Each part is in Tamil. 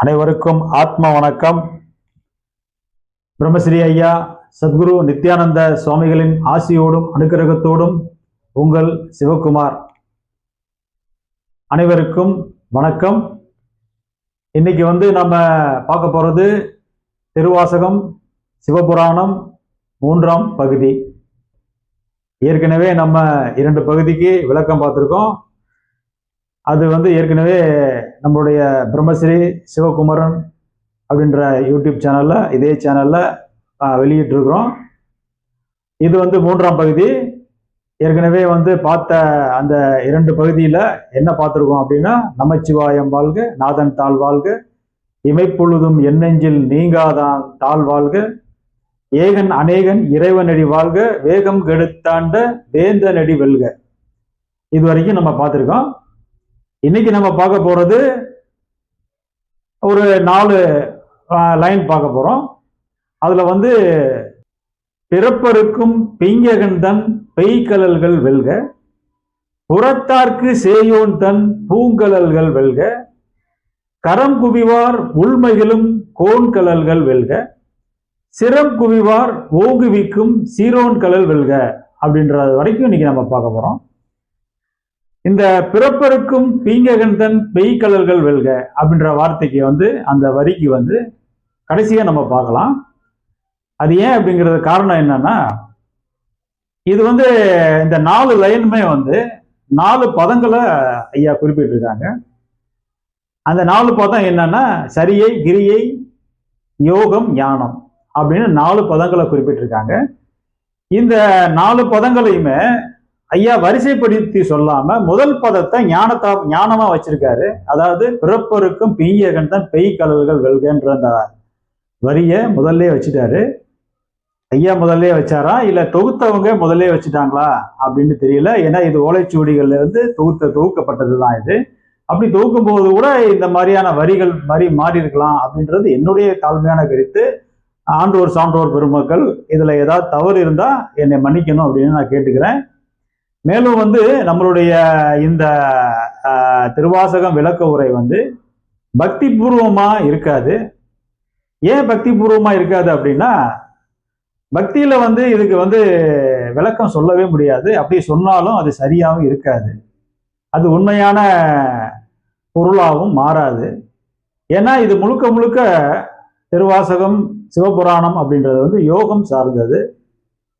அனைவருக்கும் ஆத்ம வணக்கம். பிரம்மஸ்ரீ ஐயா சத்குரு நித்யானந்த சுவாமிகளின் ஆசியோடும் அனுக்கிரகத்தோடும் உங்கள் சிவகுமார். அனைவருக்கும் வணக்கம். இன்னைக்கு வந்து நம்ம பார்க்க போறது திருவாசகம் சிவபுராணம் மூன்றாம் பகுதி. ஏற்கனவே நம்ம இரண்டு பகுதிக்கு விளக்கம் பார்த்துருக்கோம். அது வந்து ஏற்கனவே நம்மளுடைய பிரம்மஸ்ரீ சிவகுமரன் அப்படின்ற யூடியூப் சேனலில் இதே சேனலில் வெளியிட்டிருக்கிறோம். இது வந்து மூன்றாம் பகுதி. ஏற்கனவே வந்து பார்த்த அந்த இரண்டு பகுதியில் என்ன பார்த்துருக்கோம் அப்படின்னா நமச்சிவாயம் வாழ்க நாதன் தாழ் வாழ்க இமைப்பொழுதும் எண்ணெஞ்சில் நீங்காதான் தாழ் வாழ்க ஏகன் அநேகன் இறைவனடி வாழ்க வேகம் கெடுத்தாண்ட வேந்தனடி வெல்க. இது வரைக்கும் நம்ம பார்த்துருக்கோம். இன்னைக்கு நம்ம பார்க்க போறது ஒரு நாலு லைன் பார்க்க போறோம். அதுல வந்து பிறப்பருக்கும் பிங்ககன் தன் பெய்கலல்கள் வெல்க புறத்தார்க்கு சேயோன் தன் பூங்கலல்கள் வெல்க கரம் குவிவார் உள்மைகளும் கோன்கலல்கள் வெல்க சிரம் குவிவார் ஓங்குவிக்கும் சீரோன் கலல் வெல்க அப்படின்றது வரைக்கும் இன்னைக்கு நம்ம பார்க்க போறோம். இந்த பிறப்பருக்கும் பீங்ககந்தன் பெய்கலல்கள் வெல்க அப்படின்ற வார்த்தைக்கு வந்து அந்த வரிக்கு வந்து கடைசியா நம்ம பார்க்கலாம். அது ஏன் அப்படிங்கிறது காரணம் என்னன்னா இது வந்து இந்த நாலு லைனுமே வந்து நாலு பதங்களை ஐயா குறிப்பிட்டிருக்காங்க. அந்த நாலு பதம் என்னன்னா சரியை கிரியை யோகம் ஞானம் அப்படின்னு நாலு பதங்களை குறிப்பிட்டிருக்காங்க. இந்த நாலு பதங்களையுமே ஐயா வரிசைப்படுத்தி சொல்லாம முதல் பதத்தை ஞானத்தா ஞானமா வச்சிருக்காரு. அதாவது பிறப்பருக்கும் பீயகன் தான் பெய் கலல்கள் வெல்கன்ற அந்த வரிய முதல்ல வச்சுட்டாரு. ஐயா முதல்ல வச்சாரா? இல்ல தொகுத்தவங்க முதல்ல வச்சுட்டாங்களா? அப்படின்னு தெரியல. ஏன்னா இது ஓலைச்சுவடிகள்ல இருந்து தொகுத்த தொகுக்கப்பட்டது தான் இது. அப்படி தொகுக்கும் போது கூட இந்த மாதிரியான வரிகள் மாதிரி மாறி இருக்கலாம் அப்படின்றது என்னுடைய தாழ்மையான கருத்து. ஆண்டோர் சான்றோர் பெருமக்கள் இதுல ஏதாவது தவறு இருந்தா என்னை மன்னிக்கணும் அப்படின்னு நான் கேட்டுக்கிறேன். மேலும் வந்து நம்மளுடைய இந்த திருவாசகம் விளக்க உரை வந்து பக்தி பூர்வமா இருக்காது. ஏன் பக்தி பூர்வமா இருக்காது அப்படின்னா பக்தியில வந்து இதுக்கு வந்து விளக்கம் சொல்லவே முடியாது. அப்படி சொன்னாலும் அது சரியாகவும் இருக்காது. அது உண்மையான பொருளாகவும் மாறாது. ஏன்னா இது முழுக்க முழுக்க திருவாசகம் சிவபுராணம் அப்படின்றது வந்து யோகம் சார்ந்தது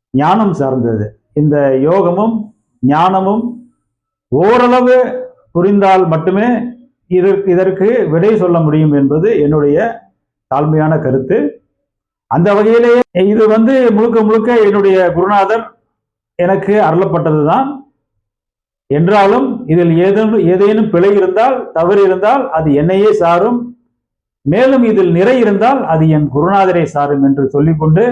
ஞானம் சார்ந்தது. இந்த யோகமும் ஞானமும் ஓரளவு புரிந்தால் மட்டுமே இதற்கு இதற்கு விடை சொல்ல முடியும் என்பது என்னுடைய தாழ்மையான கருத்து. அந்த வகையிலேயே இது வந்து முழுக்க முழுக்க என்னுடைய குருநாதர் எனக்கு அருளப்பட்டது தான் என்றாலும் இதில் ஏதேனும் ஏதேனும் பிழை இருந்தால் தவறு இருந்தால் அது என்னையே சாரும். மேலும் இதில் நிறை இருந்தால் அது என் குருநாதரை சாரும் என்று சொல்லிக்கொண்டு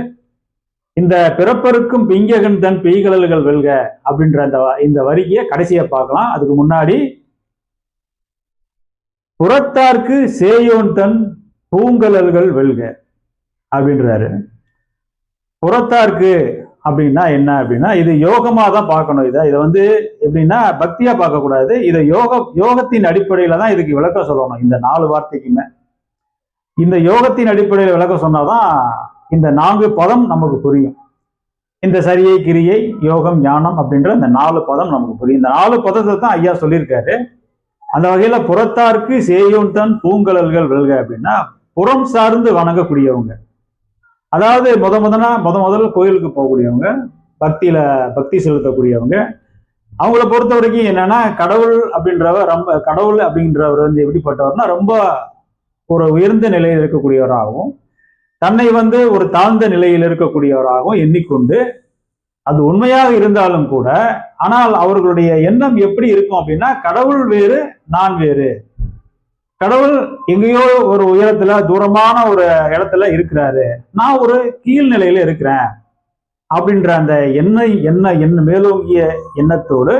இந்த பிறப்பருக்கும் பிங்ககன் தன் பெய்கலல்கள் வெல்க அப்படின்ற அந்த இந்த வரியை கடைசியை பார்க்கலாம். அதுக்கு முன்னாடி புறத்தார்க்கு சேயோன் தன் பூங்கலல்கள் வெல்க அப்படின்றாரு. புறத்தார்க்கு அப்படின்னா என்ன அப்படின்னா இது யோகமா தான் பார்க்கணும் இதை. இதை வந்து எப்படின்னா பக்தியா பார்க்கக்கூடாது. இதை யோக யோகத்தின் அடிப்படையில தான் இதுக்கு விளக்கம் சொல்லணும். இந்த நாலு வார்த்தைக்குமே. இந்த யோகத்தின் அடிப்படையில் விளக்கம் சொன்னாதான் இந்த நான்கு பதம் நமக்கு புரியும். இந்த சரியை கிரியை யோகம் ஞானம் அப்படின்ற இந்த நாலு பதம் நமக்கு புரியும். இந்த நாலு பதத்தை தான் ஐயா சொல்லியிருக்காரு. அந்த வகையில புறத்தார்க்கு சேயும் தன் பூங்கலல்கள் வெல்க அப்படின்னா புறம் சார்ந்து வணங்கக்கூடியவங்க. அதாவது முத முதனா முத முதல்ல கோயிலுக்கு போகக்கூடியவங்க பக்தியில பக்தி செலுத்தக்கூடியவங்க. அவங்கள பொறுத்த வரைக்கும் என்னன்னா கடவுள் அப்படின்றவர் ரொம்ப கடவுள் அப்படின்றவர் வந்து எப்படிப்பட்டவர்னா ரொம்ப ஒரு உயர்ந்த நிலையில் இருக்கக்கூடியவராகவும் தன்னை வந்து ஒரு தாழ்ந்த நிலையில் இருக்கக்கூடியவராகவும் எண்ணிக்கொண்டு அது உண்மையாக இருந்தாலும் கூட ஆனால் அவர்களுடைய எண்ணம் எப்படி இருக்கும் அப்படின்னா கடவுள் வேறு நான் வேறு. கடவுள் எங்கேயோ ஒரு உயரத்துல தூரமான ஒரு இடத்துல இருக்கிறாரு. நான் ஒரு கீழ்நிலையில இருக்கிறேன். அப்படின்ற அந்த எண்ணெய் என்ன எண்ண மேலோங்கிய எண்ணத்தோடு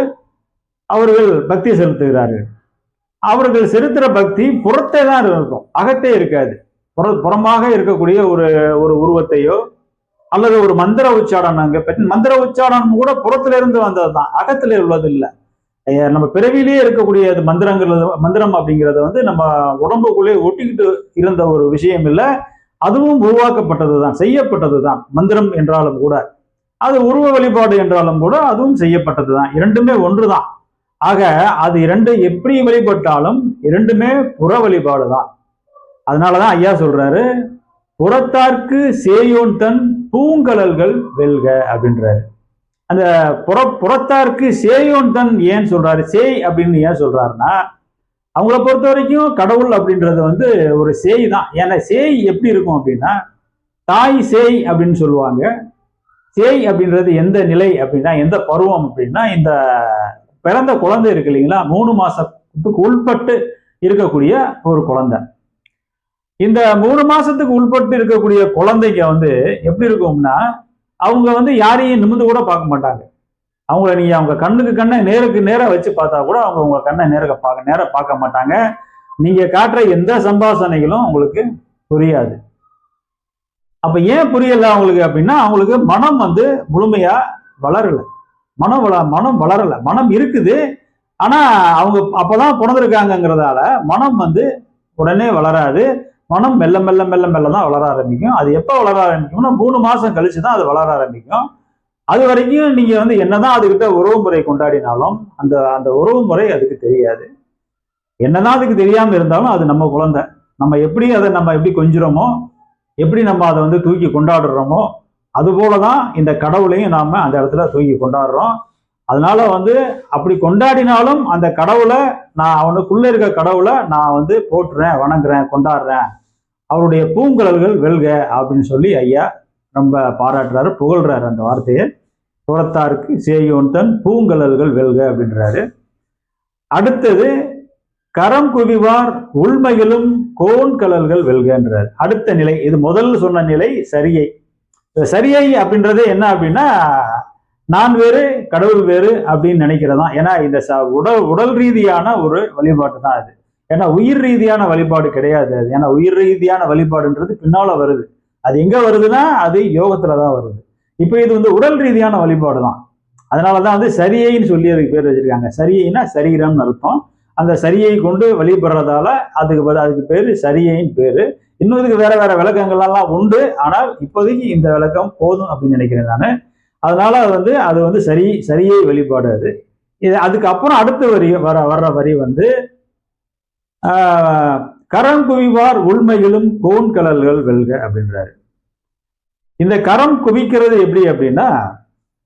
அவர்கள் பக்தி செலுத்துகிறார்கள். அவர்கள் செலுத்துற பக்தி புறத்தே தான் இருக்கும் அகத்தே இருக்காது. புற புறமாக இருக்கக்கூடிய ஒரு ஒரு உருவத்தையோ அல்லது ஒரு மந்திர உச்சாரணங்க அங்க மந்திர உச்சாரணம் கூட புறத்துல இருந்து வந்தது தான் அகத்துல உள்ளது இல்லை நம்ம பிறவிலேயே இருக்கக்கூடிய அது மந்திரங்கள் மந்திரம் அப்படிங்கிறத வந்து நம்ம உடம்புக்குள்ளே ஒட்டிக்கிட்டு இருந்த ஒரு விஷயம் இல்லை. அதுவும் உருவாக்கப்பட்டது தான் செய்யப்பட்டது தான் மந்திரம் என்றாலும் கூட. அது உருவ வழிபாடு என்றாலும் கூட அதுவும் செய்யப்பட்டது தான் இரண்டுமே ஒன்று தான் ஆக அது இரண்டு எப்படி வழிபட்டாலும் இரண்டுமே புற வழிபாடு தான் அதனாலதான் ஐயா சொல்றாரு புறத்தார்க்கு சேயோன் தன் பூங்கலல்கள் வெல்க அப்படின்றாரு. அந்த புற புறத்தார்க்கு சேயோன் தன் ஏன் சொல்றாரு? சேய் அப்படின்னு ஏன் சொல்றாருன்னா அவங்கள பொறுத்த வரைக்கும் கடவுள் அப்படின்றது வந்து ஒரு சேய் தான் ஏன்னா சேய் எப்படி இருக்கும் அப்படின்னா தாய் சேய் அப்படின்னு சொல்லுவாங்க. சேய் அப்படின்றது எந்த நிலை அப்படின்னா எந்த பருவம் அப்படின்னா இந்த பிறந்த குழந்தை இருக்கு இல்லைங்களா? மூணு மாசத்துக்கு உள்பட்டு இருக்கக்கூடிய ஒரு குழந்தை. இந்த மூணு மாசத்துக்கு உள்பட்டு இருக்கக்கூடிய குழந்தைங்க வந்து எப்படி இருக்கும்னா அவங்க வந்து யாரையும் நிமிந்து கூட பார்க்க மாட்டாங்க. அவங்கள நீங்க அவங்க கண்ணுக்கு கண்ணை நேருக்கு நேராக வச்சு பார்த்தா கூட அவங்க உங்க கண்ணை நேரக்க பார்க்க நேராக பார்க்க மாட்டாங்க. நீங்க காட்டுற எந்த சம்பாஷணைகளும் உங்களுக்கு புரியாது. அப்ப ஏன் புரியல அவங்களுக்கு அப்படின்னா அவங்களுக்கு மனம் வந்து முழுமையா வளரல. மனம் வள மனம் வளரல. மனம் இருக்குது. ஆனா அவங்க அப்பதான் பிறந்திருக்காங்கிறதால மனம் வந்து உடனே வளராது. மனம் மெல்ல மெல்ல மெல்ல மெல்ல தான் வளர ஆரம்பிக்கும். அது எப்போ வளர ஆரம்பிக்கும்னா மூணு மாசம் கழிச்சு தான் அது வளர ஆரம்பிக்கும். அது வரைக்கும் நீங்க வந்து என்னதான் அதுக்கிட்ட உறவு முறை கொண்டாடினாலும் அந்த அந்த உறவு முறை அதுக்கு தெரியாது. என்னதான் அதுக்கு தெரியாம இருந்தாலும் அது நம்ம குழந்தை. நம்ம எப்படி அதை நம்ம எப்படி கொஞ்சுறோமோ எப்படி நம்ம அதை வந்து தூக்கி கொண்டாடுறோமோ அது போலதான் இந்த கடவுளையும் நாம அந்த இடத்துல தூக்கி கொண்டாடுறோம். அதனால வந்து அப்படி கொண்டாடினாலும் அந்த கடவுளை நான் அவனுக்குள்ள இருக்க கடவுளை நான் வந்து போட்டுறேன் வணங்குறேன் கொண்டாடுறேன். அவருடைய பூங்குழல்கள் வெல்க அப்படின்னு சொல்லி ஐயா ரொம்ப பாராட்டுறாரு புகழ்றாரு அந்த வார்த்தையை. புறத்தாருக்கு சேயோன் தன் பூங்கலல்கள் வெல்க அப்படின்றாரு. அடுத்தது கரம் குவிவார் உள்மையிலும் கோன் கலல்கள் வெல்கன்றார். அடுத்த நிலை இது முதல்ல சொன்ன நிலை சரியை. சரியை அப்படின்றது என்ன அப்படின்னா நான் வேறு கடவுள் வேறு அப்படின்னு நினைக்கிறதான் ஏன்னா இந்த ச உடல் உடல் ரீதியான ஒரு வழிபாட்டு தான் அது. ஏன்னா உயிர் ரீதியான வழிபாடு கிடையாது அது. ஏன்னா உயிர் ரீதியான வழிபாடுன்றது பின்னால வருது. அது எங்க வருதுன்னா அது யோகத்துல தான் வருது. இப்போ இது வந்து உடல் ரீதியான வழிபாடு தான். அதனால தான் வந்து சரியைன்னு சொல்லி அதுக்கு பேர் வச்சிருக்காங்க. சரியைன்னா சரீரம்னு அர்த்தம். அந்த சரியை கொண்டு வழிபடுறதால அதுக்கு அதுக்கு பேரு சரியைன்னு பேரு. இன்னும் இதுக்கு வேற வேற விளக்கங்கள்லாம் உண்டு. ஆனால் இப்போதைக்கு இந்த விளக்கம் போதும் அப்படின்னு நினைக்கிறேன் நான். அதனால அது வந்து அது வந்து சரி சரியை வெளிப்பாடு அது இது அதுக்கப்புறம் அடுத்த வரி வர வர்ற வரி வந்து கரம் குவிவார் உள்மையிலும் கோன் கலல்கள் வெல்க அப்படின்றாரு. இந்த கரம் குவிக்கிறது எப்படி அப்படின்னா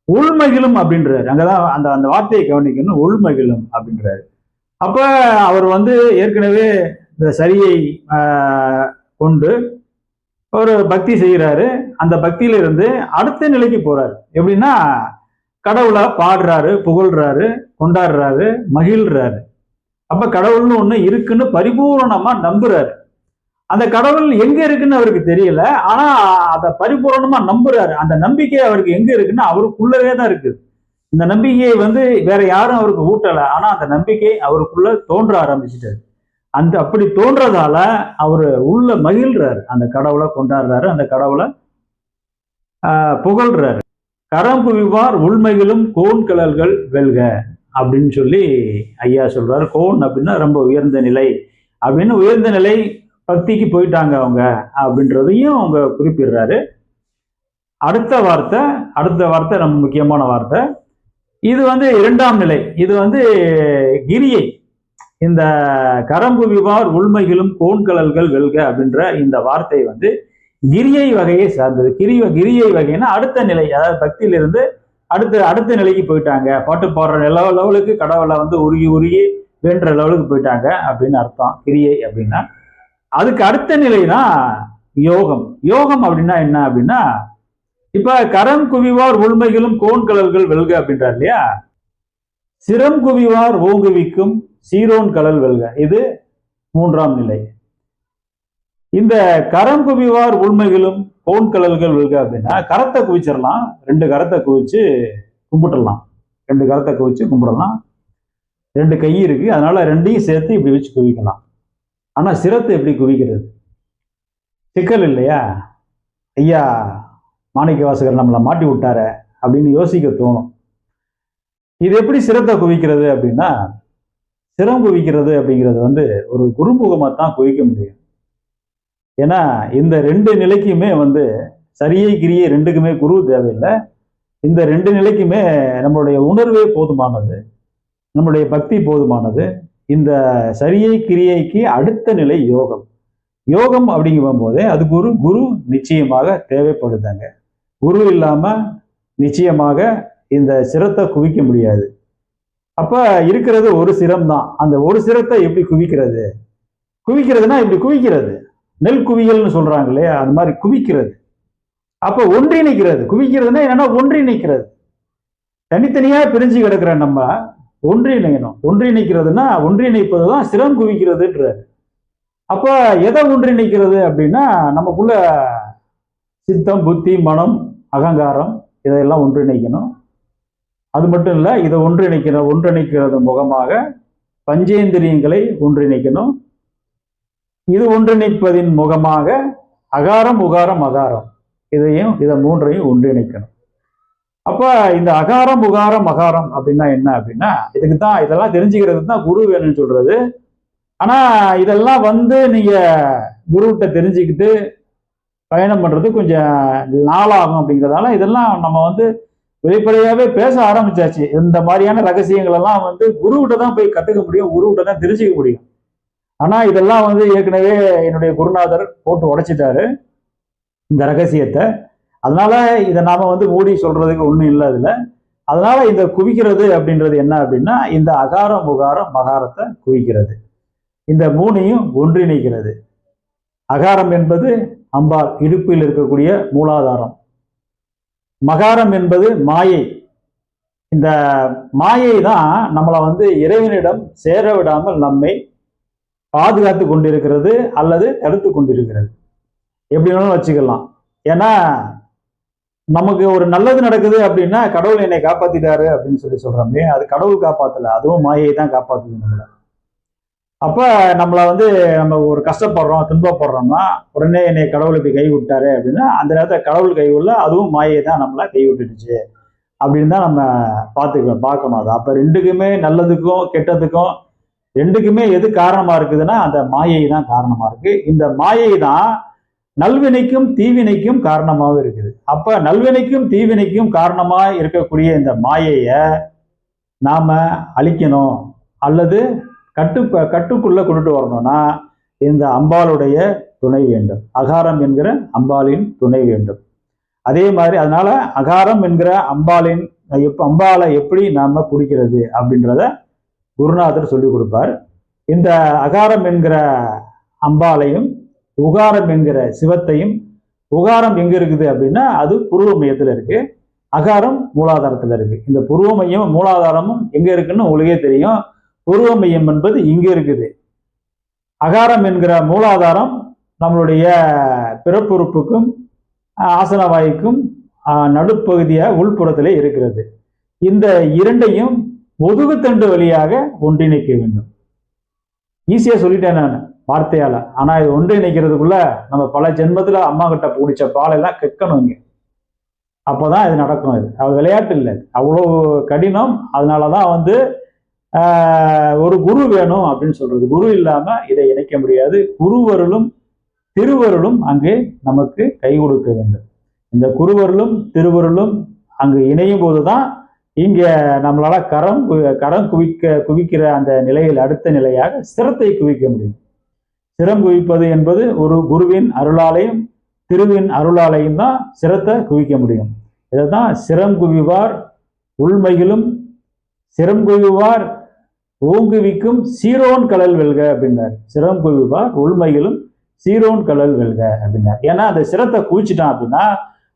உள்மகிழும் அப்படின்றாரு. அங்கதான் அந்த அந்த வார்த்தையை கவனிக்கணும் உள்மகிழும் அப்படின்றாரு. அப்ப அவர் வந்து ஏற்கனவே இந்த சரியை கொண்டு ஒரு பக்தி செய்கிறாரு அந்த பக்தியில இருந்து அடுத்த நிலைக்கு போறாரு. எப்படின்னா கடவுளா பாடுறாரு புகழ்றாரு கொண்டாடுறாரு மகிழ்றாரு. அப்ப கடவுள்னு ஒண்ணு இருக்குன்னு பரிபூரணமா நம்புறாரு. அந்த கடவுள் எங்க இருக்குன்னு அவருக்கு தெரியல. ஆனா அதை பரிபூரணமா நம்புறாரு. அந்த நம்பிக்கை அவருக்கு எங்க இருக்குன்னு அவருக்குள்ளவே தான் இருக்குது. இந்த நம்பிக்கையை வந்து வேற யாரும் அவருக்கு ஊட்டல. ஆனா அந்த நம்பிக்கை அவருக்குள்ள தோன்ற ஆரம்பிச்சிட்டாரு. அந்த அப்படி தோன்றதால அவர் உள்ள மகிழ்றாரு. அந்த கடவுளை கொண்டாடுறாரு. அந்த கடவுளை புகழ்றாரு. கரம் குவிவார் உள்மைகளும் கோன் கலல்கள் வெல்க அப்படின்னு சொல்லி ஐயா சொல்றாரு. கோன் அப்படின்னா ரொம்ப உயர்ந்த நிலை. அப்படின்னு உயர்ந்த நிலை பக்திக்கு போயிட்டாங்க அவங்க அப்படின்றதையும் அவங்க குறிப்பிடுறாரு. அடுத்த வார்த்தை அடுத்த வார்த்தை ரொம்ப முக்கியமான வார்த்தை. இது வந்து இரண்டாம் நிலை. இது வந்து கிரியை. இந்த கரம்புவிவார் உள்மைகளும் கோண்கலல்கள் வெல்க அப்படின்ற இந்த வார்த்தை வந்து கிரியை வகையை சார்ந்தது. கிரி கிரியை வகைன்னா அடுத்த நிலை. அதாவது பக்தியிலிருந்து அடுத்த அடுத்த நிலைக்கு போயிட்டாங்க. பாட்டு பாடுற எல்லா லெவலுக்கு கடவுளை வந்து உருகி உருகி வேண்டுற லெவலுக்கு போயிட்டாங்க அப்படின்னு அர்த்தம். கிரியை அப்படின்னா அதுக்கு அடுத்த நிலை தான் யோகம். யோகம் அப்படின்னா என்ன அப்படின்னா இப்ப கரம் குவிவார் உள்மைகளும் கோண்கலல்கள் வெல்க அப்படின்றார் இல்லையா? சிரம் குவிவார் ஓங்குவிக்கும் சீரோன் கலல் வெல்க. இது மூன்றாம் நிலை. இந்த கரம் குவிவார் உண்மைகளும் கோன் கலல்கள் வெல்க அப்படின்னா கரத்தை குவிச்சிடலாம். ரெண்டு கரத்தை குவிச்சு கும்பிட்டுடலாம். ரெண்டு கரத்தை குவிச்சு கும்பிடலாம். ரெண்டு கை இருக்கு. அதனால ரெண்டையும் சேர்த்து இப்படி வச்சு குவிக்கலாம். ஆனா சிரத்தை எப்படி குவிக்கிறது? சிக்கல் இல்லையா? ஐயா மாணிக்க வாசகர் நம்மளை மாட்டி விட்டார அப்படின்னு யோசிக்க தோணும். இது எப்படி சிரத்தை குவிக்கிறது அப்படின்னா சிரம் குவிக்கிறது அப்படிங்கிறது வந்து ஒரு குறுமுகமாக தான் குவிக்க முடியும். ஏன்னா இந்த ரெண்டு நிலைக்குமே வந்து சரியை கிரியை ரெண்டுக்குமே குரு தேவையில்லை. இந்த ரெண்டு நிலைக்குமே நம்மளுடைய உணர்வே போதுமானது. நம்மளுடைய பக்தி போதுமானது. இந்த சரியை கிரியைக்கு அடுத்த நிலை யோகம். யோகம் அப்படிங்கும் போதே அதுக்கு ஒரு குரு நிச்சயமாக தேவைப்படுதாங்க. குரு இல்லாம நிச்சயமாக இந்த சிரத்தை குவிக்க முடியாது. அப்ப இருக்கிறது ஒரு சிரம் தான் அந்த ஒரு சிரத்தை எப்படி குவிக்கிறது? குவிக்கிறதுனா இப்படி குவிக்கிறது. நெல் குவியல்னு சொல்றாங்க இல்லையா அது மாதிரி குவிக்கிறது. அப்ப ஒன்றிணைக்கிறது. குவிக்கிறதுனா என்னன்னா ஒன்றிணைக்கிறது. தனித்தனியா பிரிஞ்சு கிடக்கிற நம்ம ஒன்றிணையணும். ஒன்றிணைக்கிறதுனா ஒன்றிணைப்பது தான் சிரம் குவிக்கிறதுன்றாரு அப்போ எதை ஒன்றிணைக்கிறது அப்படின்னா நமக்குள்ள சித்தம் புத்தி மனம் அகங்காரம் இதையெல்லாம் ஒன்றிணைக்கணும். அது மட்டும் இல்லை இதை ஒன்றிணைக்கிற ஒன்றிணைக்கிறது முகமாக பஞ்சேந்திரியங்களை ஒன்றிணைக்கணும். இது ஒன்றிணைப்பதின் முகமாக அகாரம் உகாரம் அகாரம். இதையும் இதை மூன்றையும் ஒன்றிணைக்கணும். அப்போ இந்த அகாரம் உகாரம் அகாரம் அப்படின்னா என்ன அப்படின்னா இதுக்கு தான் இதெல்லாம் தெரிஞ்சுக்கிறது தான் குரு வேணும்னு சொல்றது. ஆனால் இதெல்லாம் வந்து நீங்கள் குருவிட்ட தெரிஞ்சுக்கிட்டு பயணம் பண்ணுறது கொஞ்சம் நாளாகும் அப்படிங்கிறதால இதெல்லாம் நம்ம வந்து வெளிப்படையாவே பேச ஆரம்பிச்சாச்சு. இந்த மாதிரியான ரகசியங்கள் எல்லாம் வந்து குருவிட்ட தான் போய் கத்துக்க முடியும் குருவிட்ட தான் தெரிஞ்சுக்க முடியும். ஆனா இதெல்லாம் வந்து ஏற்கனவே என்னுடைய குருநாதர் போட்டு உடைச்சிட்டாரு இந்த ரகசியத்தை. அதனால இதை நாம வந்து மூடி சொல்றதுக்கு ஒண்ணும் இல்லை அதுல. அதனால இந்த குவிக்கிறது அப்படின்றது என்ன அப்படின்னா இந்த அகாரம் உகாரம் மகாரத்தை குவிக்கிறது. இந்த மூணையும் ஒன்றிணைக்கிறது. அகாரம் என்பது அம்பாள் இடுப்பில் இருக்கக்கூடிய மூலாதாரம். மகாரம் என்பது மாயை. இந்த மாயை தான் நம்மளை வந்து இறைவனிடம் சேர விடாமல் நம்மை பாதுகாத்து கொண்டிருக்கிறது அல்லது தடுத்து கொண்டிருக்கிறது. எப்படி வேணாலும் வச்சுக்கலாம். ஏன்னா நமக்கு ஒரு நல்லது நடக்குது அப்படின்னா கடவுள் என்னை காப்பாத்திட்டாரு அப்படின்னு சொல்லி சொல்றோமே அது கடவுள் காப்பாத்தல. அதுவும் மாயை தான் காப்பாத்துது நம்மளை. அப்ப நம்மளை வந்து நம்ம ஒரு கஷ்டப்படுறோம் துன்பப்படுறோம்னா உடனே என்னை கடவுள் இப்படி கை விட்டாரு அப்படின்னா அந்த நேரத்தில் கடவுள் கை அதுவும் மாயை தான் நம்மளை கை விட்டுடுச்சு அப்படின்னு தான் நம்ம பார்த்துக்கலாம் பார்க்கணும் அது. அப்போ ரெண்டுக்குமே நல்லதுக்கும் கெட்டதுக்கும் ரெண்டுக்குமே எது காரணமா இருக்குதுன்னா அந்த மாயை தான் காரணமா இருக்கு. இந்த மாயை தான் நல்வினைக்கும் தீவினைக்கும் காரணமாகவும் இருக்குது. அப்ப நல்வினைக்கும் தீவினைக்கும் காரணமா இருக்கக்கூடிய இந்த மாயைய நாம அழிக்கணும் அல்லது கட்டு கட்டுக்குள்ளே கொண்டுட்டு வரணும்னா இந்த அம்பாளுடைய துணை வேண்டும். அகாரம் என்கிற அம்பாளின் துணை வேண்டும். அதே மாதிரி அதனால அகாரம் என்கிற அம்பாளின் எப் அம்பாளை எப்படி நாம் பிடிக்கிறது அப்படின்றத குருநாதர் சொல்லி கொடுப்பார். இந்த அகாரம் என்கிற அம்பாளையும் உகாரம் என்கிற சிவத்தையும் உகாரம் எங்க இருக்குது அப்படின்னா அது புருவ மையத்தில் இருக்கு. அகாரம் மூலாதாரத்தில் இருக்கு. இந்த புருவ மையம் மூலாதாரமும் எங்க இருக்குன்னு உங்களுக்கே தெரியும். உருவ மையம் என்பது இங்கு இருக்குது. அகாரம் என்கிற மூலாதாரம் நம்மளுடைய பிறப்புறுப்புக்கும் ஆசனவாய்க்கும் நடுப்பகுதியாக உள்புறத்திலே இருக்கிறது. இந்த இரண்டையும் முதுகுத்தண்டு வழியாக ஒன்றிணைக்க வேண்டும். ஈஸியா சொல்லிட்டேன் நான் வார்த்தையால. ஆனா இது ஒன்றிணைக்கிறதுக்குள்ள நம்ம பல ஜென்மத்துல அம்மா கிட்ட பிடிச்ச பாலெல்லாம் கெக்கணும் இங்க. அப்போதான் இது நடக்கும் இது. அது விளையாட்டு இல்லை அவ்வளோ கடினம். அதனாலதான் வந்து ஒரு குரு வேணும் அப்படின்னு சொல்றது. குரு இல்லாம இதை இணைக்க முடியாது. குருவருளும் திருவருளும் அங்கே நமக்கு கை கொடுக்க வேண்டும். இந்த குருவருளும் திருவருளும் அங்கு இணையும் போதுதான் இங்க நம்மளால கரம் கரம் குவிக்க குவிக்கிற அந்த நிலையில் அடுத்த நிலையாக சிரத்தை குவிக்க முடியும். சிரம் குவிப்பது என்பது ஒரு குருவின் அருளாலையும் திருவின் அருளாலையும் தான் சிரத்தை குவிக்க முடியும். இதைதான் சிரம் குவிவார் உள்மையிலும் சிரம் குவிவார் ஓங்குவிக்கும் சீரோன் கடல் வெல்க அப்படின்னார். சிரம் குவிப்பார் உள்மையிலும் சீரோன் கடல் வெல்க அப்படின்னார். ஏன்னா அந்த சிரத்தை குவிச்சிட்டான் அப்படின்னா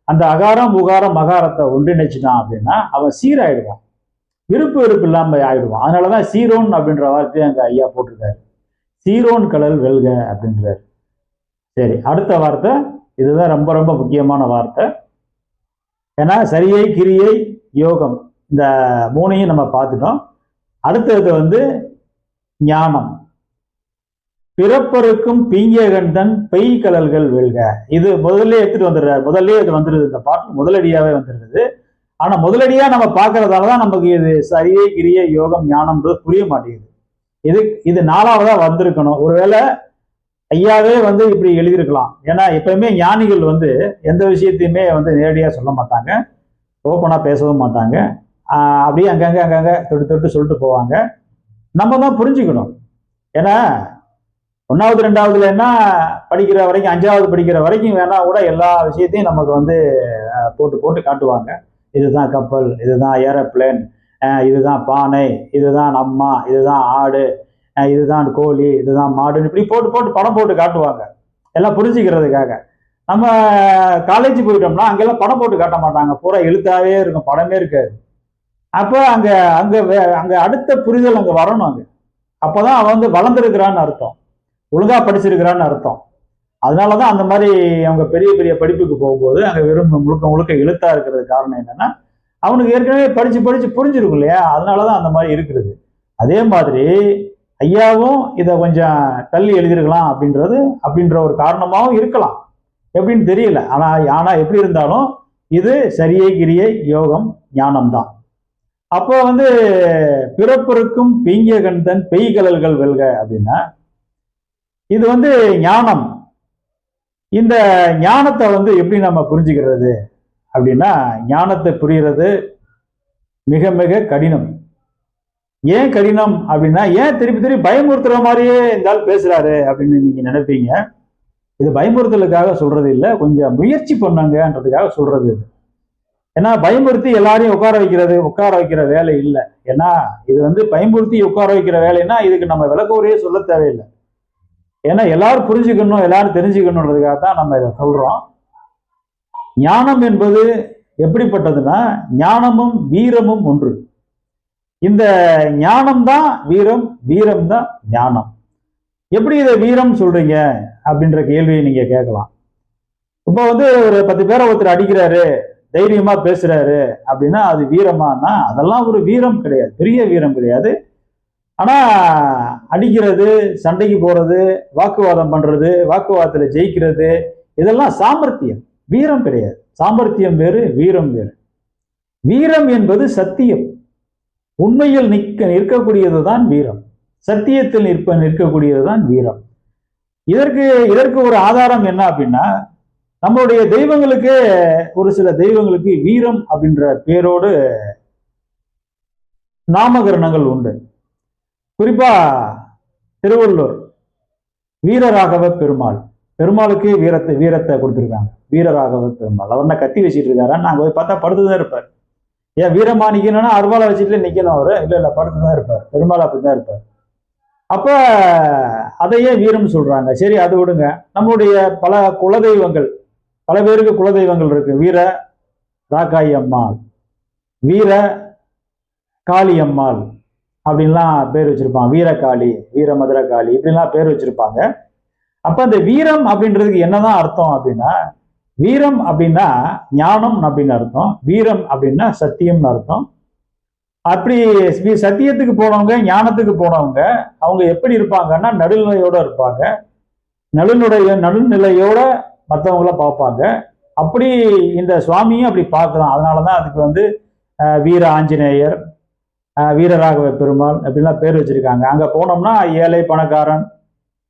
அந்த அகாரம் உகாரம் மகாரத்தை ஒன்றிணைச்சிட்டான் அப்படின்னா அவன் சீராயிடுவான். விருப்பு வெறுப்பு இல்லாம ஆயிடுவான். அதனாலதான் சீரோன் அப்படின்ற வார்த்தையை அங்க ஐயா போட்டிருக்காரு. சீரோன் கடல் வெல்க அப்படின்றார். சரி அடுத்த வார்த்தை. இதுதான் ரொம்ப ரொம்ப முக்கியமான வார்த்தை. ஏன்னா சரியை கிரியை யோகம் இந்த மூணையும் நம்ம பார்த்துட்டோம். அடுத்தது வந்து ஞானம். பிறப்பருக்கும் பீங்ககண்டன் பெய் கலல்கள் வெல்க. இது முதல்ல எடுத்துட்டு வந்துடுறாரு. முதல்ல இது வந்துடுது இந்த பாட்டு முதலடியாவே வந்துடுது ஆனா முதலடியா நம்ம பார்க்கறதால தான் நமக்கு இது சரியே கிரிய யோகம் ஞானம்ன்றது புரிய மாட்டேங்குது. இது இது நாலாவதா வந்திருக்கணும். ஒருவேளை ஐயாவே வந்து இப்படி எழுதியிருக்கலாம். ஏன்னா எப்பயுமே ஞானிகள் வந்து எந்த விஷயத்தையுமே வந்து நேரடியா சொல்ல மாட்டாங்க. ஓப்பனா பேசவும் மாட்டாங்க. அப்படியே அங்கங்க அங்கங்க தொட்டு தொட்டு சொல்லிட்டு போவாங்க. நம்ம தான் புரிஞ்சுக்கணும். ஏன்னா ஒன்றாவது ரெண்டாவதுல என்ன படிக்கிற வரைக்கும் அஞ்சாவது படிக்கிற வரைக்கும் வேணா கூட எல்லா விஷயத்தையும் நமக்கு வந்து போட்டு போட்டு காட்டுவாங்க. இதுதான் கப்பல் இதுதான் ஏரோப்ளேன் இதுதான் பானை இதுதான் அம்மா இதுதான் ஆடு இதுதான் கோழி இதுதான் மாடுன்னு இப்படி போட்டு போட்டு படம் போட்டு காட்டுவாங்க. எல்லாம் புரிஞ்சுக்கிறதுக்காக. நம்ம காலேஜ் போயிட்டோம்னா அங்கெல்லாம் படம் போட்டு காட்ட மாட்டாங்க. பூரா எழுத்தாவே இருக்கும் படமே இருக்காது. அப்போ அங்கே அங்கே வே- அடுத்த புரிதல் அங்கே வரணும் அங்கே. அப்போ தான் அவன் வந்து வளர்ந்துருக்கிறான்னு அர்த்தம். ஒழுங்காக படிச்சிருக்கிறான்னு அர்த்தம். அதனால தான் அந்த மாதிரி அவங்க பெரிய பெரிய படிப்புக்கு போகும்போது அங்கே வெறும் முழுக்க முழுக்க இழுத்தாக இருக்கிறது காரணம் என்னென்னா அவனுக்கு ஏற்கனவே படித்து படித்து புரிஞ்சிருக்கும் இல்லையா? அதனால தான் அந்த மாதிரி இருக்கிறது அதே மாதிரி ஐயாவும் இதை கொஞ்சம் தள்ளி எழுதியிருக்கலாம் அப்படின்றது அப்படின்ற ஒரு காரணமாகவும் இருக்கலாம். எப்படின்னு தெரியல. ஆனால் ஆனால் எப்படி இருந்தாலும் இது சரியை கிரியை யோகம் ஞானம் தான் அப்போ வந்து பிறப்பிற்கும் பீங்கிய கண்டன் பெய்கலல்கள் வெல்க அப்படின்னா இது வந்து ஞானம். இந்த ஞானத்தை வந்து எப்படி நம்ம புரிஞ்சுக்கிறது அப்படின்னா ஞானத்தை புரிகிறது மிக மிக கடினம். ஏன் கடினம் அப்படின்னா ஏன் திருப்பி திருப்பி பயமுறுத்துற மாதிரியே இந்த ஆள் பேசுறாரு அப்படின்னு நீங்க நினைப்பீங்க. இது பயமுறுத்தலுக்காக சொல்றது இல்லை கொஞ்சம் முயற்சி பண்ணுங்கன்றதுக்காக சொல்றது இது. ஏன்னா பயமுறுத்தி எல்லாரையும் உட்கார வைக்கிறது உட்கார வைக்கிற வேலை இல்லை. ஏன்னா இது வந்து பயமுறுத்தி உட்கார வைக்கிற வேலைன்னா இதுக்கு நம்ம விளக்கவரையே சொல்ல தேவையில்லை. ஏன்னா எல்லாரும் புரிஞ்சுக்கணும் எல்லாரும் தெரிஞ்சுக்கணுன்றதுக்காக தான் நம்ம இதை சொல்றோம். ஞானம் என்பது எப்படிப்பட்டதுன்னா ஞானமும் வீரமும் ஒன்று. இந்த ஞானம் தான் வீரம் வீரம் தான் ஞானம். எப்படி இதை வீரம் சொல்றீங்க? அப்படின்ற கேள்வியை நீங்க கேட்கலாம். இப்போ வந்து ஒரு பத்து பேரை ஒருத்தர் அடிக்கிறாரு. தைரியமா பேசுறாரு அப்படின்னா அது வீரமானா அதெல்லாம் ஒரு வீரம் கிடையாது. பெரிய வீரம் கிடையாது. ஆனா அடிக்கிறது சண்டைக்கு போறது வாக்குவாதம் பண்றது வாக்குவாதத்துல ஜெயிக்கிறது இதெல்லாம் சாமர்த்தியம். வீரம் கிடையாது. சாமர்த்தியம் வேறு வீரம் வேறு. வீரம் என்பது சத்தியம். உண்மையில் நிற்க நிற்கக்கூடியது தான் வீரம். சத்தியத்தில் நிற்ப நிற்கக்கூடியது தான் வீரம். இதற்கு இதற்கு ஒரு ஆதாரம் என்ன அப்படின்னா நம்மளுடைய தெய்வங்களுக்கு ஒரு சில தெய்வங்களுக்கு வீரம் அப்படின்ற பேரோடு நாமகரணங்கள் உண்டு. குறிப்பா திருவள்ளூர் வீரராகவ பெருமாள். பெருமாளுக்கு வீரத்தை வீரத்தை கொடுத்துருக்காங்க. வீரராகவ பெருமாள். அவர் என்ன கத்தி வச்சுட்டு இருக்காரா? நாங்க போய் பார்த்தா படுத்துதான் இருப்பார். ஏன் வீரமா நிக்கணும்னா அருவாலை வச்சுட்டு நிக்கணும் அவரு. இல்ல இல்ல படுத்துதான் இருப்பார். பெருமாள் அப்படிதான் இருப்பார். அப்ப அதையே வீரம் சொல்றாங்க? சரி அது விடுங்க. நம்முடைய பல குலதெய்வங்கள் பல பேருக்கு குலதெய்வங்கள் இருக்கு. வீர ராக்காயி அம்மாள் வீர காளி அம்மாள் அப்படின்லாம் பேர் வச்சிருப்பாங்க. வீரகாளி வீர மதுரகாளி இப்படிலாம் பேர் வச்சிருப்பாங்க. அப்ப அந்த வீரம் அப்படின்றதுக்கு என்னதான் அர்த்தம் அப்படின்னா வீரம் அப்படின்னா ஞானம் அப்படின்னு அர்த்தம். வீரம் அப்படின்னா சத்தியம்னு அர்த்தம். அப்படி சத்தியத்துக்கு போனவங்க ஞானத்துக்கு போனவங்க அவங்க எப்படி இருப்பாங்கன்னா நடுநிலையோட இருப்பாங்க. நடுநிலைய நடுநிலையோட மற்றவங்களாம் பார்ப்பாங்க. அப்படி இந்த சுவாமியும் அப்படி பார்க்கலாம். அதனால தான் அதுக்கு வந்து வீர ஆஞ்சநேயர் வீரராகவ பெருமாள் அப்படின்லாம் பேர் வச்சுருக்காங்க. அங்கே போனோம்னா ஏழை பணக்காரன்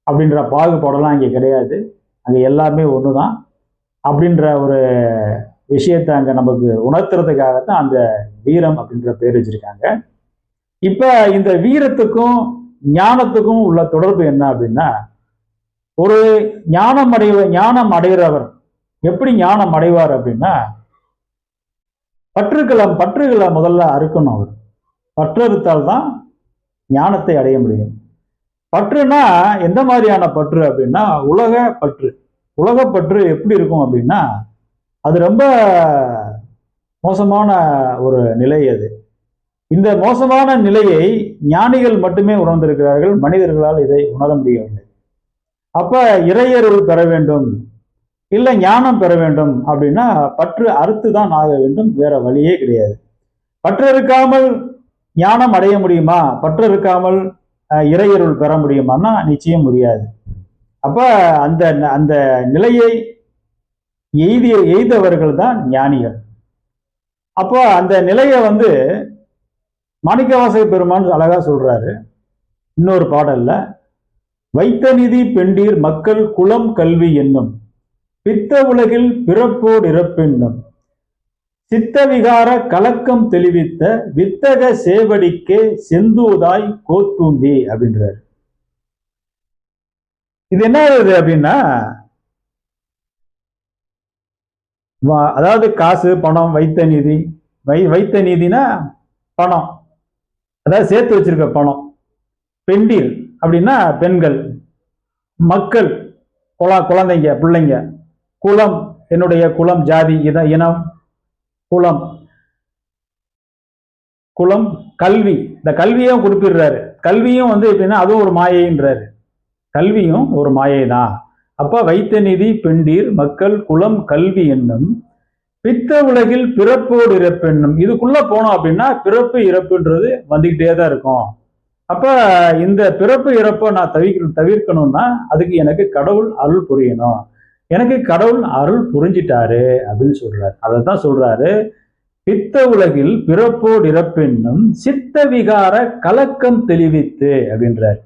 அப்படின்ற பாகுபாடெல்லாம் இங்கே கிடையாது. அங்கே எல்லாமே ஒன்று தான் அப்படின்ற ஒரு விஷயத்தை அங்கே நமக்கு உணர்த்துறதுக்காகத்தான் அந்த வீரம் அப்படின்ற பேர் வச்சுருக்காங்க. இப்போ இந்த வீரத்துக்கும் ஞானத்துக்கும் உள்ள தொடர்பு என்ன அப்படின்னா ஒரு ஞானம் அடைய ஞானம் அடைகிறவர் எப்படி ஞானம் அடைவார் அப்படின்னா பற்றுக்களை பற்றுகளை முதல்ல அறுக்கணும் அவர். பற்றறுத்தால் தான் ஞானத்தை அடைய முடியும். பற்றுனா எந்த மாதிரியான பற்று அப்படின்னா உலக பற்று. உலக பற்று எப்படி இருக்கும் அப்படின்னா அது ரொம்ப மோசமான ஒரு நிலை அது. இந்த மோசமான நிலையை ஞானிகள் மட்டுமே உணர்ந்திருக்கிறார்கள் மனிதர்களால் இதை உணர முடியவில்லை. அப்ப இறையருள் பெற வேண்டும். இல்லை ஞானம் பெற வேண்டும் அப்படின்னா பற்று அறுத்து தான் ஆக வேண்டும் வேற வழியே கிடையாது. பற்று இருக்காமல் ஞானம் அடைய முடியுமா? பற்று இருக்காமல் இறையருள் பெற முடியுமான்னா நிச்சயம் முடியாது. அப்ப அந்த அந்த நிலையை எய்திய எய்தவர்கள் தான் ஞானிகள். அப்போ அந்த நிலையை வந்து மாணிக்கவாசக பெருமான் அழகா சொல்றாரு. இன்னொரு பாடல்ல வைத்த நிதி பெண்டீர் மக்கள் குலம் கல்வி என்னும். பித்த உலகில் பிறப்போடு இறப்பென்னும். சித்த விகார கலக்கம் தெளிவித்த வித்தக சேவடிக்கே செந்தூதாய் கோத்தூம்பி அப்படின்றாரு. இது என்ன ஆகுது அப்படின்னா அதாவது காசு பணம் வைத்த நிதி வை வைத்த நிதினா பணம். அதாவது சேர்த்து வச்சிருக்க பணம். பெண்டீர். அப்படின்னா பெண்கள் மக்கள் குல குழந்தைங்க பிள்ளைங்க குலம் என்னுடைய குலம் ஜாதி இத இனம் குலம் குலம் கல்வி. இந்த கல்வியும் குறிப்பிடுறாரு. கல்வியும் வந்து எப்படின்னா அதுவும் ஒரு மாயைன்றாரு. கல்வியும் ஒரு மாயை தான் அப்ப வைத்த நிதி பெண்டீர் மக்கள் குலம் கல்வி என்னும் பித்த உலகில் பிறப்போடு இறப்பு என்னும் இதுக்குள்ள போனோம் அப்படின்னா பிறப்பு இறப்புன்றது வந்துகிட்டே தான் இருக்கும். அப்ப இந்த பிறப்பு இறப்போ நான் தவிர்க்க தவிர்க்கணும்னா அதுக்கு எனக்கு கடவுள் அருள் புரியணும். எனக்கு கடவுள் அருள் புரிஞ்சிட்டாரு அப்படின்னு சொல்றாரு. அதை தான் சொல்றாரு. பித்த உலகில் பிறப்போடு இறப்பென்னும் சித்த விகார கலக்கம் தெளிவித்து அப்படின்றார்.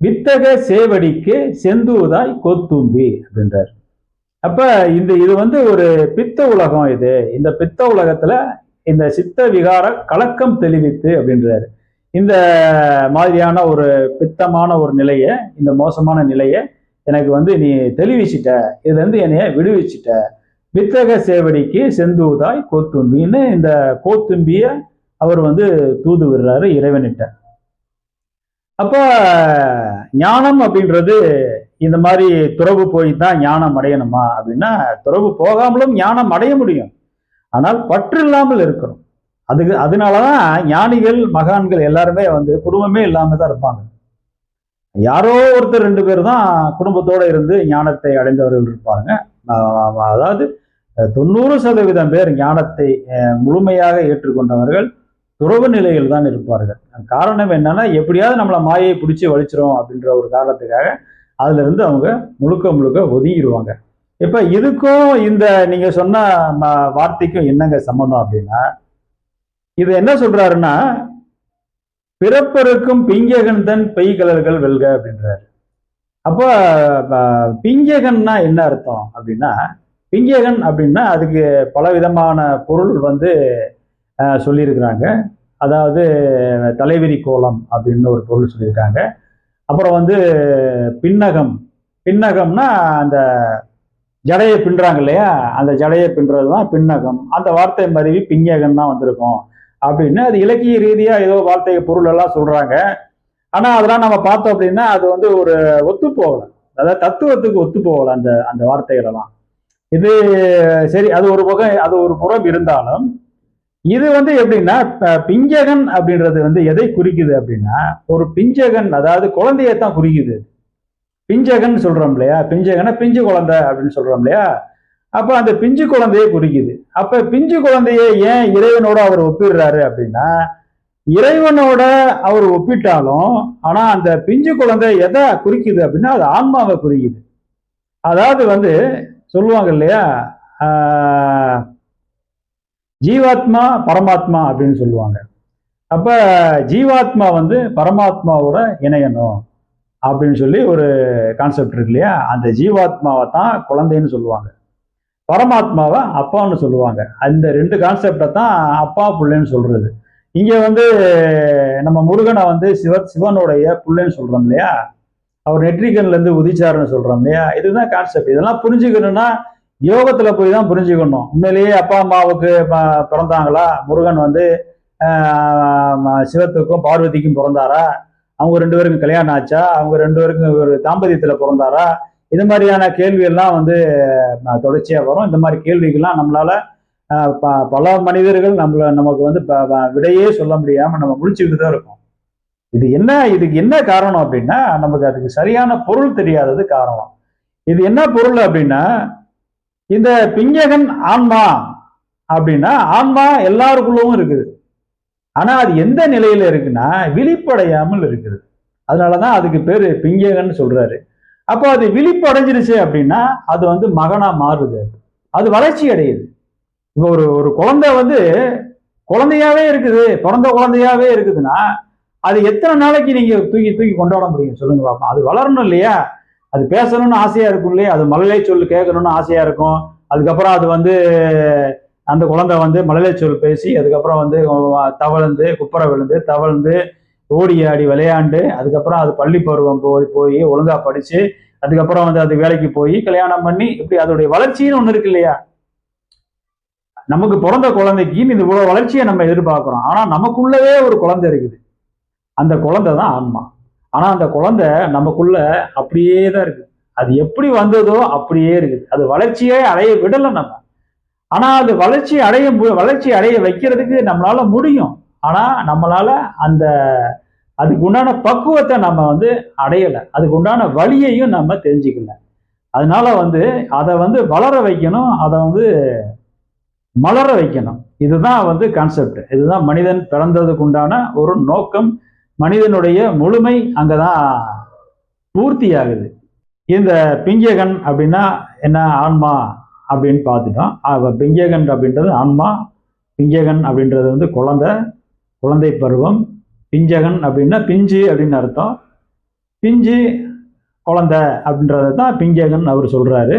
வித்தக சேவடிக்கு செந்தூதாய் கொத்தும்பி அப்படின்றார். அப்ப இந்த இது வந்து ஒரு பித்த உலகம் இது. இந்த பித்த உலகத்துல இந்த சித்த விகார கலக்கம் தெளிவித்து அப்படின்றாரு. இந்த மாதிரியான ஒரு பித்தமான ஒரு நிலையை இந்த மோசமான நிலையை எனக்கு வந்து நீ தெளிவிச்சிட்ட. இதுலேருந்து என்னைய விடுவிச்சிட்ட. வித்தக சேவடிக்கு செந்தூதாய் கோத்தும்பின்னு இந்த கோத்தும்பிய அவர் வந்து தூது விடுறாரு இறைவனிட்ட. அப்போ ஞானம் அப்படின்றது இந்த மாதிரி துறவு போய் தான் ஞானம் அடையணுமா அப்படின்னா துறவு போகாமலும் ஞானம் அடைய முடியும். ஆனால் பற்று இல்லாமல் இருக்கணும் அதுக்கு அதனால தான் ஞானிகள் மகான்கள் எல்லாருமே வந்து குடும்பமே இல்லாம தான் இருப்பாங்க. யாரோ ஒருத்தர் ரெண்டு பேர் தான் குடும்பத்தோடு இருந்து ஞானத்தை அடைந்தவர்கள் இருப்பாங்க. அதாவது தொண்ணூறு சதவீதம் பேர் ஞானத்தை முழுமையாக ஏற்றுக்கொண்டவர்கள் துறவு நிலையில் தான் இருப்பார்கள். காரணம் என்னன்னா எப்படியாவது நம்மளை மாயை பிடிச்சி வலிச்சிரும் அப்படின்ற ஒரு காரணத்துக்காக அதுல இருந்து அவங்க முழுக்க முழுக்க ஒதுங்கிடுவாங்க இப்போ இதுக்கும் இந்த நீங்க சொன்ன ம- வார்த்தைக்கும் என்னங்க சம்மந்தம் அப்படின்னா இது என்ன சொல்றாருன்னா பிறப்பருக்கும் பிஞ்சகன் தன் பெய்கலர்கள் வெல்க அப்படின்றாரு. அப்போ ப- பிஞ்சகன்னா என்ன அர்த்தம் அப்படின்னா பிஞ்சகன் அப்படின்னா அதுக்கு பல விதமான பொருள் வந்து சொல்லியிருக்கிறாங்க. அதாவது தலைவிரி கோலம் அப்படின்னு ஒரு பொருள் சொல்லியிருக்காங்க. அப்புறம் வந்து பின்னகம். பின்னகம்னா அந்த ஜடையை பின்னுறாங்க இல்லையா? அந்த ஜடையை பின்னுறது தான் பின்னகம். அந்த வார்த்தை மருவி பிஞ்சகன் தான் வந்திருக்கும். அப்படின்னு அது இலக்கிய ரீதியாக ஏதோ வார்த்தை பொருள் எல்லாம் சொல்கிறாங்க ஆனால் அதெல்லாம் நம்ம பார்த்தோம் அப்படின்னா அது வந்து ஒரு ஒத்து போகலை. அதாவது தத்துவத்துக்கு ஒத்து போகலை அந்த அந்த வார்த்தைகளெல்லாம் இது சரி அது ஒரு முகம் அது ஒரு புறம் இருந்தாலும் இது வந்து எப்படின்னா பிஞ்சகன் அப்படின்றது வந்து எதை குறிக்குது அப்படின்னா ஒரு பிஞ்சகன் அதாவது குழந்தையத்தான் குறிக்குது. பிஞ்சகன் சொல்றோம் இல்லையா? பிஞ்சகனை பிஞ்சு குழந்தை அப்படின்னு சொல்றோம் இல்லையா? அப்போ அந்த பிஞ்சு குழந்தையை குறிக்குது அப்போ பிஞ்சு குழந்தையை ஏன் இறைவனோட அவர் ஒப்பிடுறாரு அப்படின்னா இறைவனோட அவர் ஒப்பிட்டாலும் ஆனால் அந்த பிஞ்சு குழந்தை எதை குறிக்குது அப்படின்னா அது ஆன்மாவை குறிக்குது. அதாவது வந்து சொல்லுவாங்க இல்லையா? ஜீவாத்மா பரமாத்மா அப்படின்னு சொல்லுவாங்க. அப்போ ஜீவாத்மா வந்து பரமாத்மாவோட இணையணும் அப்படின்னு சொல்லி ஒரு கான்செப்ட் இருக்கு இல்லையா? அந்த ஜீவாத்மாவை தான் குழந்தைன்னு சொல்லுவாங்க. பரமாத்மாவை அப்பான்னு சொல்லுவாங்க. அந்த ரெண்டு கான்செப்டை தான் அப்பா புள்ளைன்னு சொல்றது. இங்க வந்து நம்ம முருகனை வந்து சிவ சிவனுடைய புள்ளைன்னு சொல்றோம் இல்லையா? அவர் நெற்றிகன்ல இருந்து உதிச்சாருன்னு சொல்றோம் இல்லையா? இதுதான் கான்செப்ட் இதெல்லாம் புரிஞ்சுக்கணும்னா யோகத்துல போய் தான் புரிஞ்சுக்கணும். உண்மையிலேயே அப்பா அம்மாவுக்கு ப- பிறந்தாங்களா? முருகன் வந்து சிவத்துக்கும் பார்வதிக்கும் பிறந்தாரா? அவங்க ரெண்டு பேருக்கும் கல்யாணம் ஆச்சா? அவங்க ரெண்டு பேருக்கும் ஒரு தாம்பத்தியத்தில் பிறந்தாரா? இது மாதிரியான கேள்வி எல்லாம் வந்து தொடர்ச்சியாக வரும். இந்த மாதிரி கேள்விகள்லாம் நம்மளால ப- பல மனிதர்கள் நம்மள நமக்கு வந்து ப- விடையே சொல்ல முடியாம நம்ம முடிச்சுக்கிட்டு தான் இருக்கோம். இது என்ன இதுக்கு என்ன காரணம் அப்படின்னா நமக்கு அதுக்கு சரியான பொருள் தெரியாதது காரணம். இது என்ன பொருள் அப்படின்னா இந்த பிஞ்சகன் ஆன்மா அப்படின்னா ஆன்மா எல்லாருக்குள்ளவும் இருக்குது. ஆனா அது எந்த நிலையில இருக்குன்னா விழிப்படையாமல் இருக்குது. அதனாலதான் அதுக்கு பேரு பிஞ்சகன் சொல்றாரு. அப்போ அது விழிப்பு அடைஞ்சிருச்சு அப்படின்னா அது வந்து மகனா மாறுது. அது. வளர்ச்சி அடையுது. இப்போ ஒரு ஒரு குழந்தை வந்து குழந்தையாவே இருக்குது. பிறந்த குழந்தையாவே இருக்குதுன்னா அது எத்தனை நாளைக்கு நீங்க தூக்கி தூக்கி கொண்டாட முடியும்? சொல்லுங்க பாப்பா அது வளரணும் இல்லையா? அது பேசணும்னு ஆசையா இருக்கும் இல்லையா? அது மழலை சொல் கேட்கணும்னு ஆசையா இருக்கும். அதுக்கப்புறம் அது வந்து அந்த குழந்தை வந்து மழலை சொல் பேசி அதுக்கப்புறம் வந்து தவழ்ந்து குப்புற விழுந்து தவழ்ந்து ஓடி ஆடி விளையாண்டு அதுக்கப்புறம் அது பள்ளி பருவம் போய் போய் ஒழுங்கா படிச்சு அதுக்கப்புறம் வந்து அது வேலைக்கு போய் கல்யாணம் பண்ணி இப்படி அதோடைய வளர்ச்சின்னு ஒண்ணு இருக்கு இல்லையா? நமக்கு பிறந்த குழந்தைக்கு இந்த இவ்வளவு வளர்ச்சியை நம்ம எதிர்பார்க்கிறோம். ஆனா நமக்குள்ளவே ஒரு குழந்தை இருக்குது. அந்த குழந்தை தான் ஆன்மா. ஆனா அந்த குழந்தை நமக்குள்ள அப்படியே தான் இருக்கு. அது எப்படி வந்ததோ அப்படியே இருக்குது. அது வளர்ச்சியே அடைய விடலை நம்ம. ஆனா அது வளர்ச்சி அடைய மு- வளர்ச்சி அடைய வைக்கிறதுக்கு நம்மளால முடியும். ஆனா நம்மளால அந்த அதுக்கு உண்டான பக்குவத்தை நம்ம வந்து அடையலை. அதுக்கு உண்டான வழியையும் நம்ம தெரிஞ்சுக்கல. அதனால வந்து அதை வந்து வளர வைக்கணும் அதை வந்து மலர வைக்கணும். இதுதான் வந்து கான்செப்ட் இதுதான் மனிதன் பிறந்ததுக்கு உண்டான ஒரு நோக்கம். மனிதனுடைய முழுமை அங்கே தான் பூர்த்தி ஆகுது இந்த பிங்ககன் அப்படின்னா என்ன ஆன்மா அப்படின்னு பார்த்துட்டோம். அவ அப்படின்றது ஆன்மா பிங்ககன் அப்படின்றது வந்து குழந்தை குழந்தை பருவம் பிஞ்சகன் அப்படின்னா பிஞ்சு அப்படின்னு அர்த்தம். பிஞ்சு குழந்தை அப்படின்றத தான் பிஞ்சகன் அவர் சொல்கிறாரு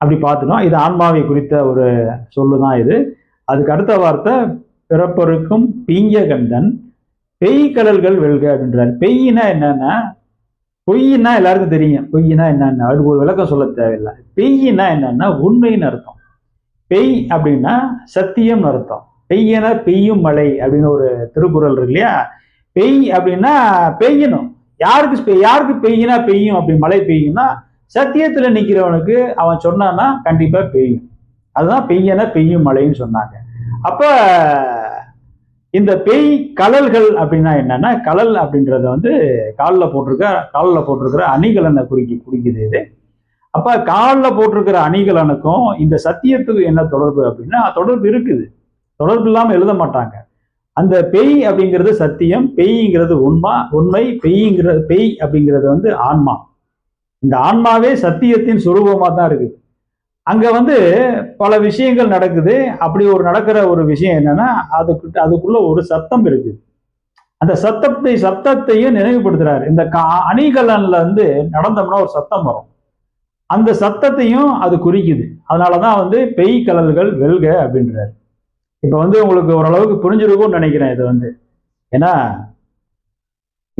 அப்படி பார்த்துட்டோம் இது ஆன்மாவை குறித்த ஒரு சொல்லு தான் இது. அதுக்கு அடுத்த வார்த்தை பிறப்பருக்கும் பிஞ்சகண்டன் பெய் கடல்கள் வெல்க அப்படின்றார். பெய்யினா என்னன்னா பொய்யினா எல்லாருக்கும் தெரியும். பொய்யினா என்னென்ன அதுக்கு ஒரு விளக்கம் சொல்ல தேவையில்லை. பெய்யினா என்னன்னா உண்மைன்னு அர்த்தம். பெய் அப்படின்னா சத்தியம்னு அர்த்தம். பெய்யன பெய்யும் மழை அப்படின்னு ஒரு திருக்குறள் இருக்கு இல்லையா? பெய் அப்படின்னா பெய்யணும் யாருக்கு பெய்- யாருக்கு பெய்யினா பெய்யும் அப்படி மழை பெய்யும்னா சத்தியத்துல நிக்கிறவனுக்கு அவன் சொன்னான்னா கண்டிப்பா பெய்யும் அதுதான் பெய்யனா பெய்யும் மழைன்னு சொன்னாங்க. அப்ப இந்த பெய் கலல்கள் அப்படின்னா என்னன்னா கலல் அப்படின்றத வந்து காலில் போட்டிருக்க காலில் போட்டிருக்கிற அணிகலனை குறிக்கி குறிக்குது இது? அப்ப காலில் போட்டிருக்கிற அணிகலனுக்கும் இந்த சத்தியத்துக்கு என்ன தொடர்பு அப்படின்னா தொடர்பு இருக்குது. தொடர்பு இல்லாமல் எழுத மாட்டாங்க. அந்த பெய் அப்படிங்கிறது சத்தியம் பெய்ங்கிறது உண்மா உண்மை பெய்ங்கிற பெய் அப்படிங்கிறது வந்து ஆன்மா. இந்த ஆன்மாவே சத்தியத்தின் சுரூபமாக தான் இருக்குது அங்கே வந்து பல விஷயங்கள் நடக்குது. அப்படி ஒரு நடக்கிற ஒரு விஷயம் என்னன்னா அதுக்கு அதுக்குள்ள ஒரு சத்தம் இருக்குது அந்த சத்தத்தை சத்தத்தையும் நினைவுபடுத்துறாரு. இந்த கா- அணிகலன்ல வந்து நடந்தோம்னா ஒரு சத்தம் வரும். அந்த சத்தத்தையும் அது குறிக்குது. அதனாலதான் வந்து பெய் கலல்கள் வெல்க அப்படின்றாரு. இப்போ வந்து உங்களுக்கு ஓரளவுக்கு புரிஞ்சிருக்கும்னு நினைக்கிறேன் இது வந்து. ஏன்னா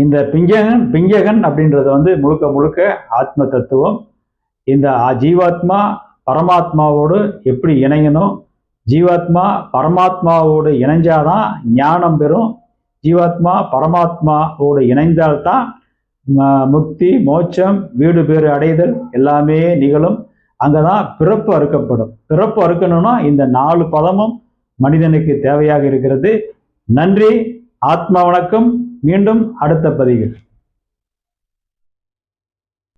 இந்த பிஞ்சகன் பிஞ்சகன் அப்படின்றது வந்து முழுக்க முழுக்க ஆத்ம தத்துவம். இந்த ஜீவாத்மா பரமாத்மாவோடு எப்படி இணையணும்? ஜீவாத்மா பரமாத்மாவோடு இணைஞ்சாதான் ஞானம் பெறும். ஜீவாத்மா பரமாத்மாவோடு இணைந்தால்தான் முக்தி மோட்சம் வீடு பேறு அடைதல் எல்லாமே நிகழும். அங்கே தான் பிறப்பு அறுக்கப்படும். பிறப்பு அறுக்கணும்னா இந்த நாலு பதமும் மனிதனுக்கு தேவையாக இருக்கிறது. நன்றி. ஆத்மா வணக்கம். மீண்டும் அடுத்த பதிவில்.